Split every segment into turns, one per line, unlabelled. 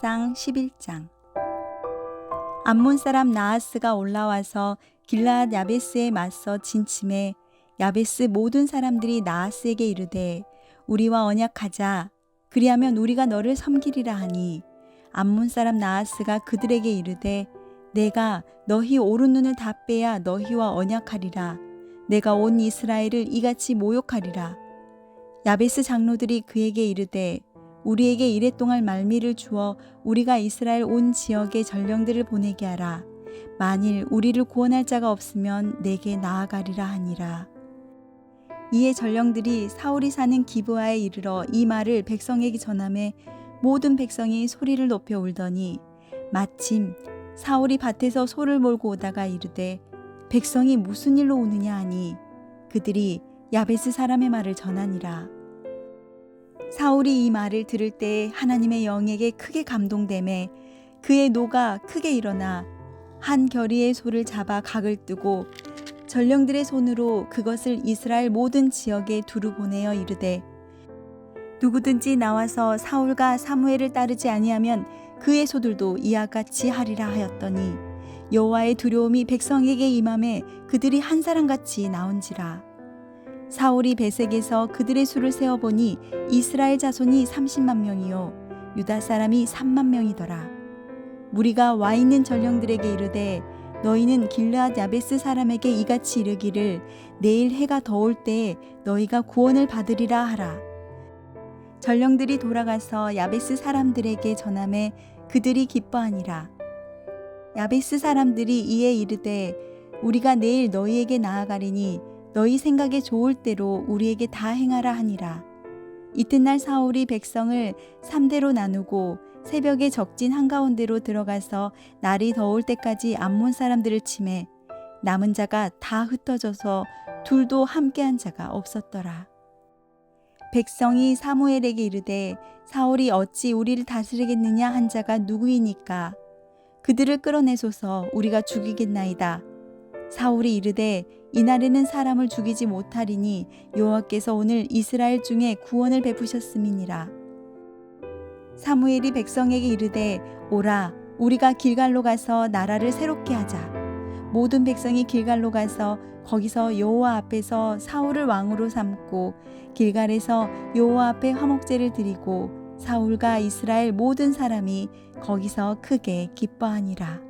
사무엘상 11장. 암몬 사람 나하스가 올라와서 길라앗 야베스에 맞서 진침해 야베스 모든 사람들이 나하스에게 이르되 우리와 언약하자. 그리하면 우리가 너를 섬기리라 하니 암몬 사람 나하스가 그들에게 이르되 내가 너희 오른 눈을 다 빼야 너희와 언약하리라. 내가 온 이스라엘을 이같이 모욕하리라. 야베스 장로들이 그에게 이르되 우리에게 이랫동안 말미를 주어 우리가 이스라엘 온 지역에 전령들을 보내게 하라. 만일 우리를 구원할 자가 없으면 내게 나아가리라 하니라. 이에 전령들이 사울이 사는 기브아에 이르러 이 말을 백성에게 전함에 모든 백성이 소리를 높여 울더니 마침 사울이 밭에서 소를 몰고 오다가 이르되 백성이 무슨 일로 오느냐 하니 그들이 야베스 사람의 말을 전하니라. 사울이 이 말을 들을 때 하나님의 영에게 크게 감동됨에 그의 노가 크게 일어나 한 결의의 소를 잡아 각을 뜨고 전령들의 손으로 그것을 이스라엘 모든 지역에 두루 보내어 이르되 누구든지 나와서 사울과 사무엘을 따르지 아니하면 그의 소들도 이와 같이 하리라 하였더니 여호와의 두려움이 백성에게 임함에 그들이 한 사람같이 나온지라 사울이 베색에서 그들의 수를 세어 보니 이스라엘 자손이 30만 명이요 유다 사람이 3만 명이더라. 무리가 와 있는 전령들에게 이르되 너희는 길르앗 야베스 사람에게 이같이 이르기를 내일 해가 더울 때에 너희가 구원을 받으리라 하라. 전령들이 돌아가서 야베스 사람들에게 전함에 그들이 기뻐하니라. 야베스 사람들이 이에 이르되 우리가 내일 너희에게 나아가리니 너희 생각에 좋을 대로 우리에게 다 행하라 하니라. 이튿날 사울이 백성을 삼대로 나누고 새벽에 적진 한가운데로 들어가서 날이 더울 때까지 암몬 사람들을 치매 남은 자가 다 흩어져서 둘도 함께한 자가 없었더라. 백성이 사무엘에게 이르되 사울이 어찌 우리를 다스리겠느냐 한 자가 누구이니까 그들을 끌어내소서 우리가 죽이겠나이다. 사울이 이르되 이날에는 사람을 죽이지 못하리니 여호와께서 오늘 이스라엘 중에 구원을 베푸셨음이니라. 사무엘이 백성에게 이르되 오라 우리가 길갈로 가서 나라를 새롭게 하자. 모든 백성이 길갈로 가서 거기서 여호와 앞에서 사울을 왕으로 삼고 길갈에서 여호와 앞에 화목제를 드리고 사울과 이스라엘 모든 사람이 거기서 크게 기뻐하니라.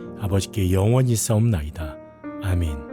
아버지께 영원히 싸움나이다. 아멘.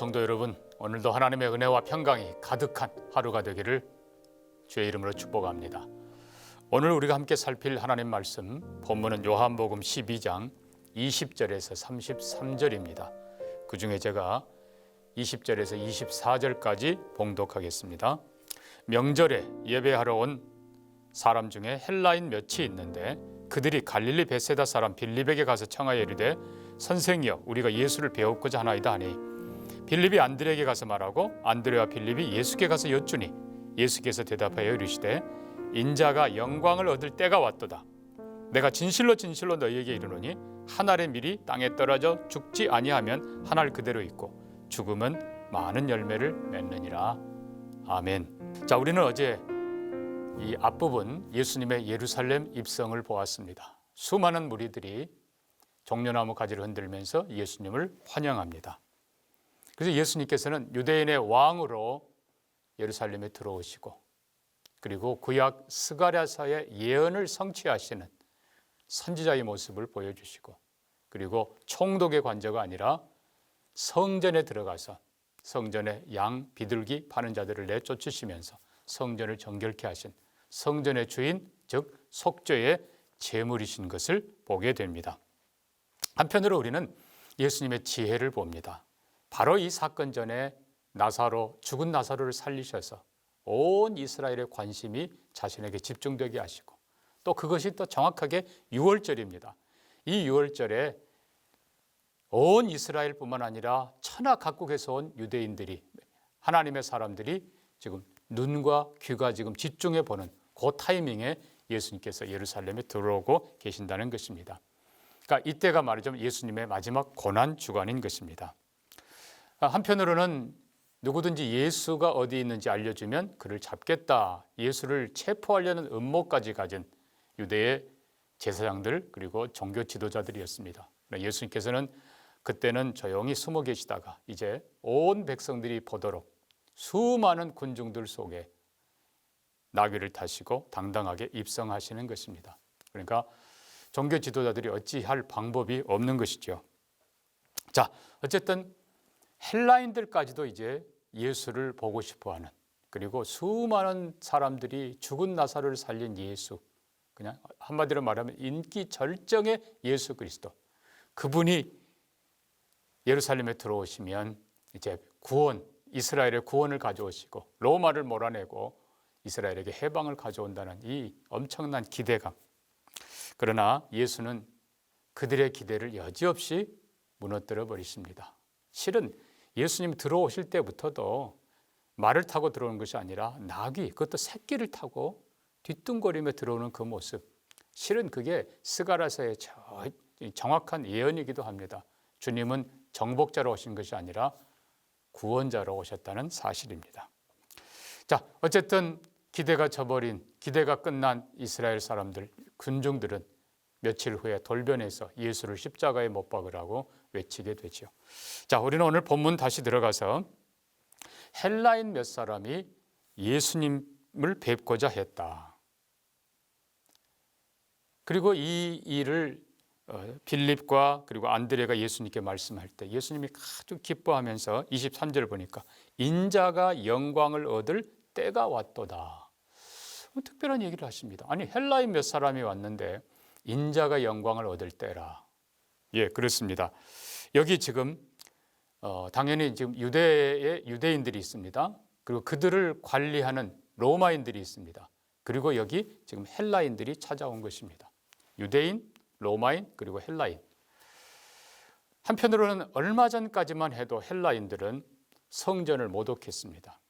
성도 여러분, 오늘도 하나님의 은혜와 평강이 가득한 하루가 되기를 주의 이름으로 축복합니다. 오늘 우리가 함께 살필 하나님 말씀 본문은 요한복음 12장 20절에서 33절입니다. 그 중에 제가 20절에서 24절까지 봉독하겠습니다. 명절에 예배하러 온 사람 중에 헬라인 몇이 있는데 그들이 갈릴리 베세다 사람 빌립에게 가서 청하여 이르되 선생이여 우리가 예수를 배웠고자 하나이다 하니 빌립이 안드레에게 가서 말하고 안드레와 빌립이 예수께 가서 여쭈니 예수께서 대답하여 이르시되 인자가 영광을 얻을 때가 왔도다. 내가 진실로 진실로 너희에게 이르노니 한 알의 밀이 땅에 떨어져 죽지 아니하면 한 알 그대로 있고 죽음은 많은 열매를 맺느니라. 아멘. 자 우리는 어제 이 앞부분 예수님의 예루살렘 입성을 보았습니다. 수많은 무리들이 종려나무 가지를 흔들면서 예수님을 환영합니다 그래서 예수님께서는 유대인의 왕으로 예루살렘에 들어오시고 그리고 구약 스가랴서의 예언을 성취하시는 선지자의 모습을 보여주시고 그리고 총독의 관저가 아니라 성전에 들어가서 성전에 양 비둘기 파는 자들을 내쫓으시면서 성전을 정결케 하신 성전의 주인 즉 속죄의 제물이신 것을 보게 됩니다. 한편으로 우리는 예수님의 지혜를 봅니다. 바로 이 사건 전에 나사로 죽은 나사로를 살리셔서 온 이스라엘의 관심이 자신에게 집중되게 하시고 또 그것이 또 정확하게 6월절입니다. 이 6월절에 온 이스라엘뿐만 아니라 천하 각국에서 온 유대인들이 하나님의 사람들이 지금 눈과 귀가 지금 집중해 보는 그 타이밍에 예수님께서 예루살렘에 들어오고 계신다는 것입니다. 그러니까 이때가 말이죠 예수님의 마지막 고난 주간인 것입니다. 한편으로는 누구든지 예수가 어디 있는지 알려주면 그를 잡겠다. 예수를 체포하려는 음모까지 가진 유대의 제사장들 그리고 종교 지도자들이었습니다. 예수님께서는 그때는 조용히 숨어 계시다가 이제 온 백성들이 보도록 수많은 군중들 속에 나귀를 타시고 당당하게 입성하시는 것입니다. 그러니까 종교 지도자들이 어찌할 방법이 없는 것이죠. 자, 어쨌든 헬라인들까지도 이제 예수를 보고 싶어 하는 그리고 수많은 사람들이 죽은 나사로를 살린 예수 그냥 한마디로 말하면 인기 절정의 예수 그리스도 그분이 예루살렘에 들어오시면 이제 구원 이스라엘의 구원을 가져오시고 로마를 몰아내고 이스라엘에게 해방을 가져온다는 이 엄청난 기대감 그러나 예수는 그들의 기대를 여지없이 무너뜨려 버리십니다. 실은 예수님 들어오실 때부터도 말을 타고 들어오는 것이 아니라 나귀, 그것도 새끼를 타고 뒤뚱거리며 들어오는 그 모습. 실은 그게 스가라서의 정확한 예언이기도 합니다. 주님은 정복자로 오신 것이 아니라 구원자로 오셨다는 사실입니다. 자, 어쨌든 기대가 저버린, 기대가 끝난 이스라엘 사람들, 군중들은 며칠 후에 돌변해서 예수를 십자가에 못 박으라고 외치게 되죠. 자, 우리는 오늘 본문 다시 들어가서 헬라인 몇 사람이 예수님을 뵙고자 했다. 그리고 이 일을 어, 빌립과 그리고 안드레가 예수님께 말씀할 때 예수님이 아주 기뻐하면서 23절 보니까 인자가 영광을 얻을 때가 왔도다. 특별한 얘기를 하십니다. 아니 헬라인 몇 사람이 왔는데 인자가 영광을 얻을 때라. 예, 그렇습니다. 여기 지금 어, 당연히 지금 유대의 유대인들이 있습니다. 그리고 그들을 관리하는 로마인들이 있습니다. 그리고 여기 지금 헬라인들이 찾아온 것입니다. 유대인, 로마인, 그리고 헬라인. 한편으로는 얼마 전까지만 해도 헬라인들은 성전을 모독했습니다.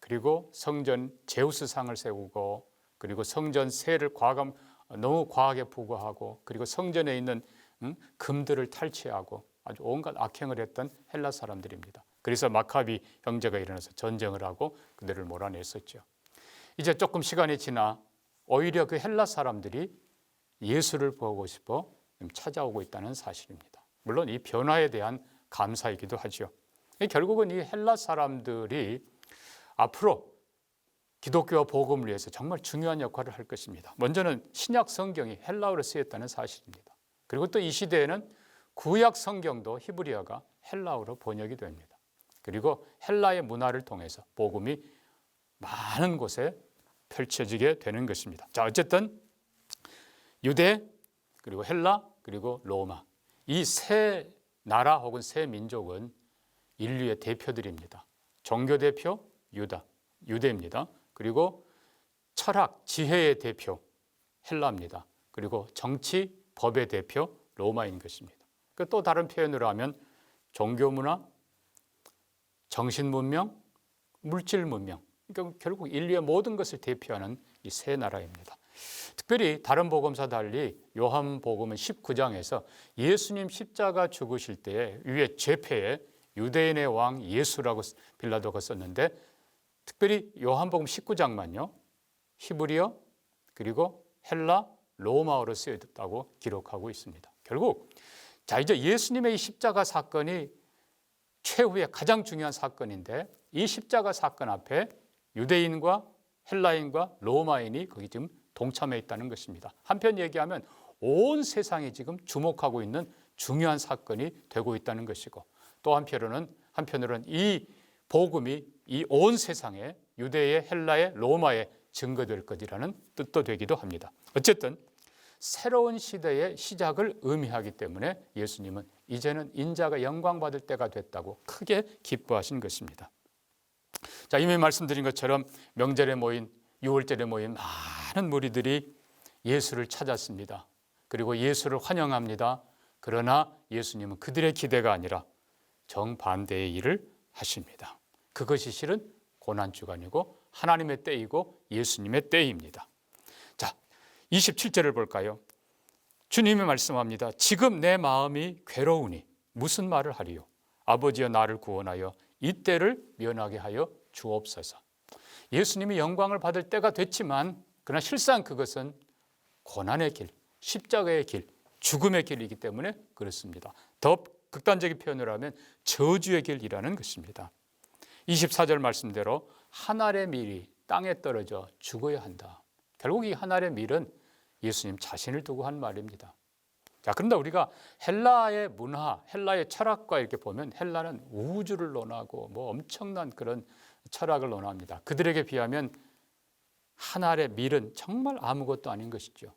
그리고 성전 제우스 상을 세우고 그리고 성전 세를 과감 너무 과하게 부과하고 그리고 성전에 있는 응? 금들을 탈취하고 아주 온갖 악행을 했던 헬라 사람들입니다. 그래서 마카비 형제가 일어나서 전쟁을 하고 그들을 몰아냈었죠. 이제 조금 시간이 지나 오히려 그 헬라 사람들이 예수를 보고 싶어 찾아오고 있다는 사실입니다. 물론 이 변화에 대한 감사이기도 하죠. 결국은 이 헬라 사람들이 앞으로 기독교와 복음을 위해서 정말 중요한 역할을 할 것입니다. 먼저는 신약 성경이 헬라어로 쓰였다는 사실입니다. 그리고 또 이 시대에는 구약 성경도 히브리어가 헬라어로 번역이 됩니다. 그리고 헬라의 문화를 통해서 복음이 많은 곳에 펼쳐지게 되는 것입니다. 자, 어쨌든 유대 그리고 헬라 그리고 로마 이 세 나라 혹은 세 민족은 인류의 대표들입니다. 종교 대표 유다 유대입니다. 그리고 철학 지혜의 대표 헬라입니다. 그리고 정치 법의 대표 로마인 것입니다. 그또 다른 표현으로 하면 종교 문화, 정신 문명, 물질 문명. 그러니까 결국 인류의 모든 것을 대표하는 이 세 나라입니다. 특별히 다른 복음사 달리 요한 복음은 19장에서 예수님 십자가 죽으실 때에 위에 죄패에 유대인의 왕 예수라고 빌라도가 썼는데 특별히 요한복음 19장만요. 히브리어 그리고 헬라 로마어로 쓰였다고 기록하고 있습니다. 결국 자 이제 예수님의 이 십자가 사건이 최후의 가장 중요한 사건인데 이 십자가 사건 앞에 유대인과 헬라인과 로마인이 거기 지금 동참해 있다는 것입니다. 한편 얘기하면 온 세상이 지금 주목하고 있는 중요한 사건이 되고 있다는 것이고 또 한편으로는 한편으로는 이 복음이 이 온 세상에 유대의 헬라의 로마에 증거될 것이라는 뜻도 되기도 합니다. 어쨌든 새로운 시대의 시작을 의미하기 때문에 예수님은 이제는 인자가 영광받을 때가 됐다고 크게 기뻐하신 것입니다. 자, 이미 말씀드린 것처럼 명절에 모인 6월절에 모인 많은 무리들이 예수를 찾았습니다. 그리고 예수를 환영합니다. 그러나 예수님은 그들의 기대가 아니라 정반대의 일을 하십니다. 그것이 실은 고난주간이고 하나님의 때이고 예수님의 때입니다. 자, 27절을 볼까요? 주님이 말씀합니다. 지금 내 마음이 괴로우니 무슨 말을 하리요? 아버지여 나를 구원하여 이 때를 면하게 하여 주옵소서. 예수님이 영광을 받을 때가 됐지만 그러나 실상 그것은 고난의 길, 십자가의 길, 죽음의 길이기 때문에 그렇습니다. 더 극단적인 표현을 하면 저주의 길이라는 것입니다. 24절 말씀대로 한 알의 밀이 땅에 떨어져 죽어야 한다. 결국 이 한 알의 밀은 예수님 자신을 두고 한 말입니다. 자, 그런데 우리가 헬라의 문화, 헬라의 철학과 이렇게 보면 헬라는 우주를 논하고 뭐 엄청난 그런 철학을 논합니다. 그들에게 비하면 한 알의 밀은 정말 아무것도 아닌 것이죠.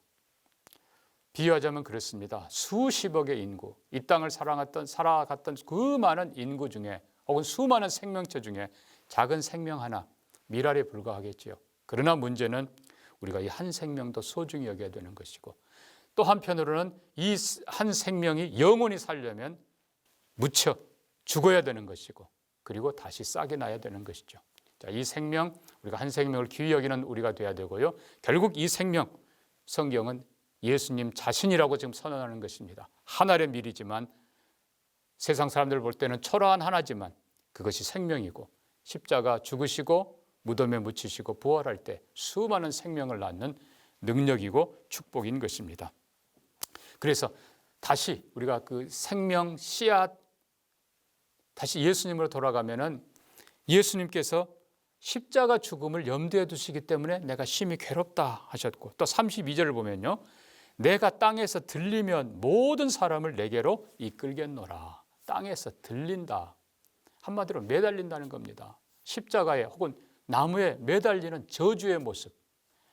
비유하자면 그렇습니다. 수십억의 인구, 이 땅을 사랑했던 살아갔던 그 많은 인구 중에 혹은 수많은 생명체 중에 작은 생명 하나 밀알에 불과하겠지요. 그러나 문제는 우리가 이 한 생명도 소중히 여겨야 되는 것이고 또 한편으로는 이 한 생명이 영원히 살려면 묻혀 죽어야 되는 것이고 그리고 다시 싹이 나야 되는 것이죠. 자, 이 생명 우리가 한 생명을 귀히 여기는 우리가 돼야 되고요. 결국 이 생명 성경은 예수님 자신이라고 지금 선언하는 것입니다. 하나의 밀이지만 세상 사람들 볼 때는 초라한 하나지만 그것이 생명이고 십자가 죽으시고 무덤에 묻히시고 부활할 때 수많은 생명을 낳는 능력이고 축복인 것입니다. 그래서 다시 우리가 그 생명 씨앗 다시 예수님으로 돌아가면은 예수님께서 십자가 죽음을 염두에 두시기 때문에 내가 심히 괴롭다 하셨고 또 32절을 보면요. 내가 땅에서 들리면 모든 사람을 내게로 이끌겠노라. 땅에서 들린다. 한마디로 매달린다는 겁니다. 십자가에 혹은 나무에 매달리는 저주의 모습,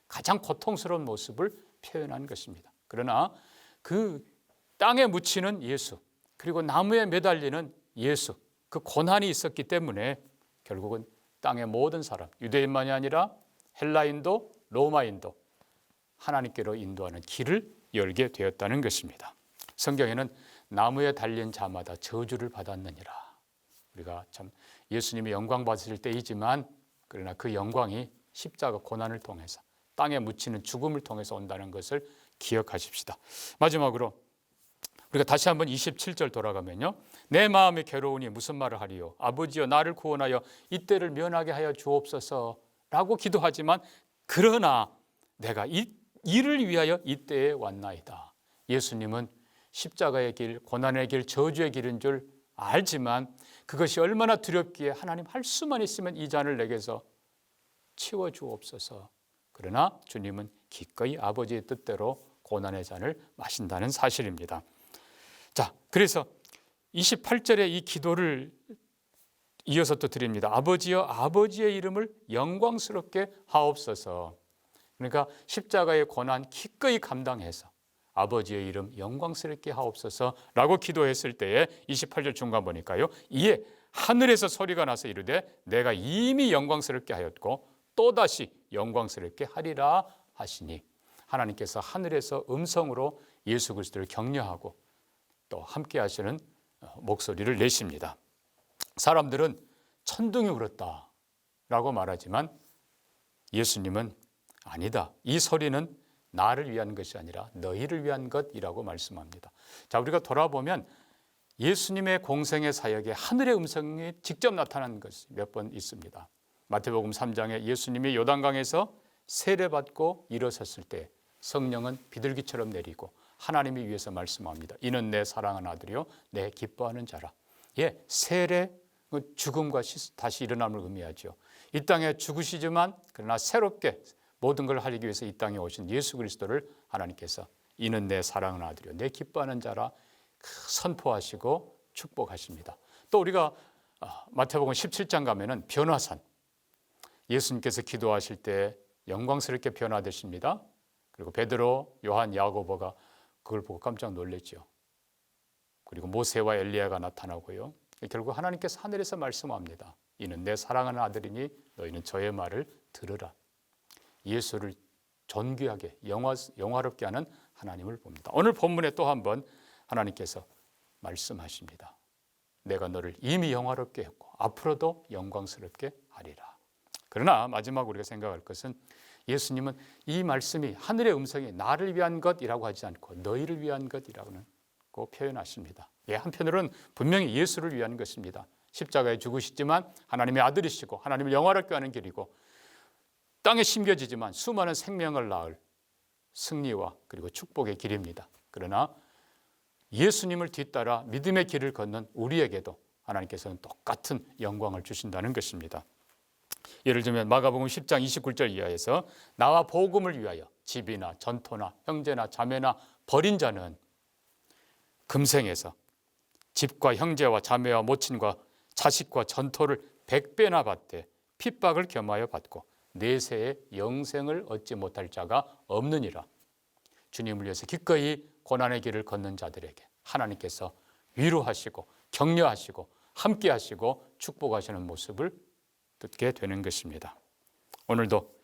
가장 고통스러운 모습을 표현한 것입니다. 그러나 그 땅에 묻히는 예수, 그리고 나무에 매달리는 예수, 그 고난이 있었기 때문에 결국은 땅의 모든 사람, 유대인만이 아니라 헬라인도 로마인도 하나님께로 인도하는 길을 열게 되었다는 것입니다. 성경에는 나무에 달린 자마다 저주를 받았느니라. 우리가 참 예수님이 영광 받으실 때이지만 그러나 그 영광이 십자가 고난을 통해서 땅에 묻히는 죽음을 통해서 온다는 것을 기억하십시다. 마지막으로 우리가 다시 한번 27절 돌아가면요. 내 마음이 괴로우니 무슨 말을 하리요? 아버지여 나를 구원하여 이때를 면하게 하여 주옵소서라고 기도하지만 그러나 내가 이 이를 위하여 이때에 왔나이다. 예수님은 십자가의 길, 고난의 길, 저주의 길인 줄 알지만 그것이 얼마나 두렵기에 하나님 할 수만 있으면 이 잔을 내게서 치워 주옵소서. 그러나 주님은 기꺼이 아버지의 뜻대로 고난의 잔을 마신다는 사실입니다. 자, 그래서 28절에 이 기도를 이어서 또 드립니다. 아버지여 아버지의 이름을 영광스럽게 하옵소서. 그러니까 십자가의 고난 기꺼이 감당해서 아버지의 이름 영광스럽게 하옵소서라고 기도했을 때에 28절 중간 보니까요. 이에 하늘에서 소리가 나서 이르되 내가 이미 영광스럽게 하였고 또다시 영광스럽게 하리라 하시니 하나님께서 하늘에서 음성으로 예수 그리스도를 격려하고 또 함께 하시는 어, 목소리를 내십니다. 사람들은 천둥이 울었다라고 말하지만 예수님은 아니다. 이 소리는 나를 위한 것이 아니라 너희를 위한 것이라고 말씀합니다. 자, 우리가 돌아보면 예수님의 공생의 사역에 하늘의 음성이 직접 나타난 것이 몇 번 있습니다. 마태복음 3장에 예수님이 요단강에서 세례받고 일어섰을 때 성령은 비둘기처럼 내리고 하나님이 위해서 말씀합니다. 이는 내 사랑하는 아들이요 내 기뻐하는 자라. 예, 세례 그 죽음과 시- 다시 일어남을 의미하죠. 이 땅에 죽으시지만 그러나 새롭게 모든 걸 하기 위해서 이 땅에 오신 예수 그리스도를 하나님께서 이는 내 사랑하는 아들이요 내 기뻐하는 자라 선포하시고 축복하십니다. 또 우리가 아, 마태복음 17장 가면은 변화산 예수님께서 기도하실 때 영광스럽게 변화되십니다. 그리고 베드로, 요한, 야고보가 그걸 보고 깜짝 놀랐죠. 그리고 모세와 엘리야가 나타나고요. 결국 하나님께서 하늘에서 말씀합니다. 이는 내 사랑하는 아들이니 너희는 저의 말을 들으라. 예수를 존귀하게 영화, 영화롭게 하는 하나님을 봅니다. 오늘 본문에 또 한 번 하나님께서 말씀하십니다. 내가 너를 이미 영화롭게 했고 앞으로도 영광스럽게 하리라. 그러나 마지막 우리가 생각할 것은 예수님은 이 말씀이 하늘의 음성이 나를 위한 것이라고 하지 않고 너희를 위한 것이라고는 꼭 표현하십니다. 예, 한편으로는 분명히 예수를 위한 것입니다. 십자가에 죽으시지만 하나님의 아들이시고 하나님을 영화롭게 하는 길이고 땅에 심겨지지만 수많은 생명을 낳을 승리와 그리고 축복의 길입니다. 그러나 예수님을 뒤따라 믿음의 길을 걷는 우리에게도 하나님께서는 똑같은 영광을 주신다는 것입니다. 예를 들면 마가복음 10장 29절 이하에서 나와 복음을 위하여 집이나 전토나 형제나 자매나 버린 자는 금생에서 집과 형제와 자매와 모친과 자식과 전토를 백배나 받되 핍박을 겸하여 받고 내세의 영생을 얻지 못할 자가 없느니라. 주님을 위해서 기꺼이 고난의 길을 걷는 자들에게 하나님께서 위로하시고 격려하시고 함께하시고 축복하시는 모습을 듣게 되는 것입니다. 오늘도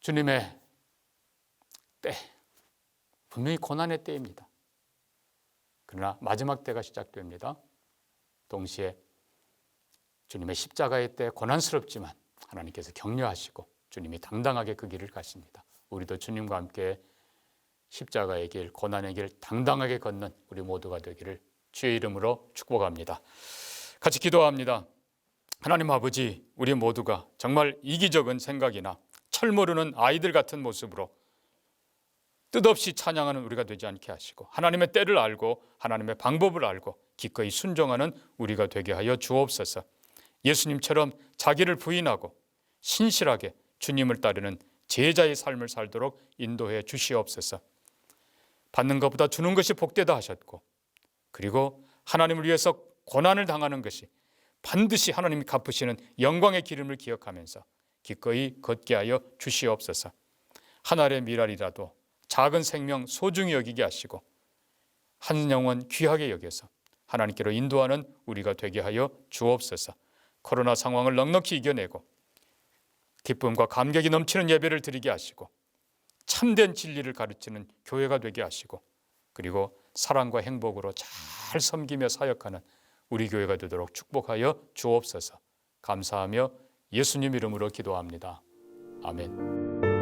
주님의 때 분명히 고난의 때입니다. 그러나 마지막 때가 시작됩니다. 동시에 주님의 십자가의 때 고난스럽지만 하나님께서 격려하시고 주님이 당당하게 그 길을 가십니다. 우리도 주님과 함께 십자가의 길, 고난의 길 당당하게 걷는 우리 모두가 되기를 주의 이름으로 축복합니다. 같이 기도합니다. 하나님 아버지, 우리 모두가 정말 이기적인 생각이나 철 모르는 아이들 같은 모습으로 뜻없이 찬양하는 우리가 되지 않게 하시고 하나님의 때를 알고 하나님의 방법을 알고 기꺼이 순종하는 우리가 되게 하여 주옵소서. 예수님처럼 자기를 부인하고 신실하게 주님을 따르는 제자의 삶을 살도록 인도해 주시옵소서. 받는 것보다 주는 것이 복되다 하셨고 그리고 하나님을 위해서 고난을 당하는 것이 반드시 하나님이 갚으시는 영광의 기름을 기억하면서 기꺼이 걷게 하여 주시옵소서. 한 알의 미랄이라도 작은 생명 소중히 여기게 하시고 한 영혼 귀하게 여겨서 하나님께로 인도하는 우리가 되게 하여 주옵소서. 코로나 상황을 넉넉히 이겨내고 기쁨과 감격이 넘치는 예배를 드리게 하시고 참된 진리를 가르치는 교회가 되게 하시고 그리고 사랑과 행복으로 잘 섬기며 사역하는 우리 교회가 되도록 축복하여 주옵소서. 감사하며 예수님 이름으로 기도합니다. 아멘.